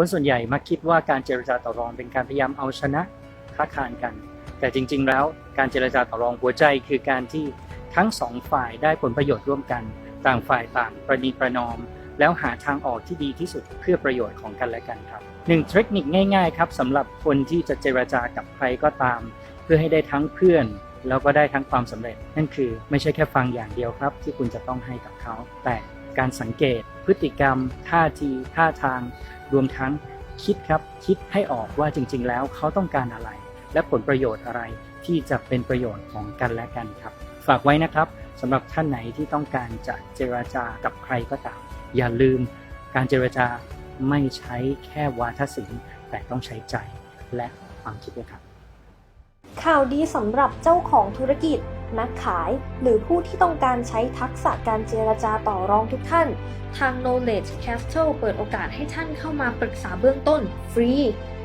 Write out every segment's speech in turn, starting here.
คนส่วนใหญ่มักคิดว่าการเจรจาต่อรองเป็นการพยายามเอาชนะค้าคานกัน แต่จริง ๆ แล้วการเจรจาต่อรองหัวใจคือการที่ทั้งสองฝ่ายได้ผลประโยชน์ร่วมกัน ต่างฝ่ายต่างประนีประนอม แล้วหาทางออกที่ดีที่สุดเพื่อประโยชน์ของกันและกันครับหนึ่งเทคนิคง่ายๆครับสำหรับคนที่จะเจรจากับใครก็ตาม เพื่อให้ได้ทั้งเพื่อนแล้วก็ได้ทั้งความสำเร็จ นั่นคือไม่ใช่แค่ฟังอย่างเดียวครับ ที่คุณจะต้องให้กับเขา แต่การสังเกต พฤติกรรม ท่าที ท่าทาง รวมทั้งคิดครับคิดให้ออกว่าจริง ๆ แล้วเขาต้องการอะไร และผลประโยชน์อะไรที่จะเป็นประโยชน์ของกันและกันครับ ฝากไว้นะครับสำหรับท่านไหนที่ต้องการจะเจรจากับใครก็ตาม อย่าลืมการเจรจาไม่ใช้แค่วาทศิลป์แต่ต้องใช้ใจและความคิดด้วยครับข่าวดีสำหรับเจ้าของธุรกิจ นักขาย หรือผู้ที่ต้องการใช้ทักษะการเจรจาต่อรองทุกท่าน ทาง Knowledge Capital เปิดโอกาสให้ท่านเข้ามาปรึกษาเบื้องต้น ฟรี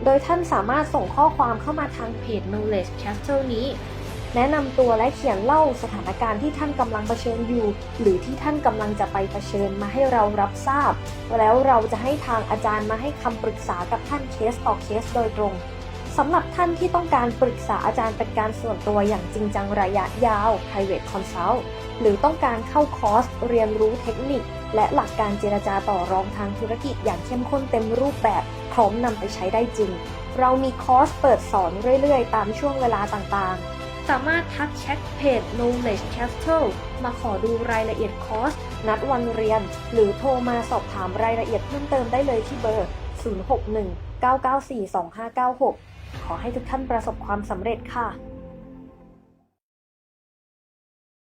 โดยท่านสามารถส่งข้อความเข้ามาทางเพจ Knowledge Capital นี้ แนะนำตัวและเขียนเล่าสถานการณ์ที่ท่านกำลังเผชิญอยู่ หรือที่ท่านกำลังจะไปเผชิญมาให้เรารับทราบ แล้วเราจะให้ทางอาจารย์มาให้คำปรึกษากับท่านเคสต่อเคสโดยตรง สำหรับท่านที่ต้องการปรึกษาอาจารย์เป็นการส่วนตัวอย่างจริงจังระยะยาว private consult หรือต้องการเข้าคอร์สเรียนรู้เทคนิค และหลักการเจรจาต่อรองทางธุรกิจอย่างเข้มข้นเต็มรูปแบบพร้อมนำไปใช้ได้จริง เรามีคอร์สเปิดสอนเรื่อยๆ ตามช่วงเวลาต่างๆ สามารถทักแชทเพจ Knowledge Capital มาขอดูรายละเอียดคอร์ส นัดวันเรียน หรือโทรมาสอบถามรายละเอียดเพิ่มเติมได้เลยที่เบอร์ 061 994 2596 ขอให้ทุกท่านประสบความสำเร็จค่ะ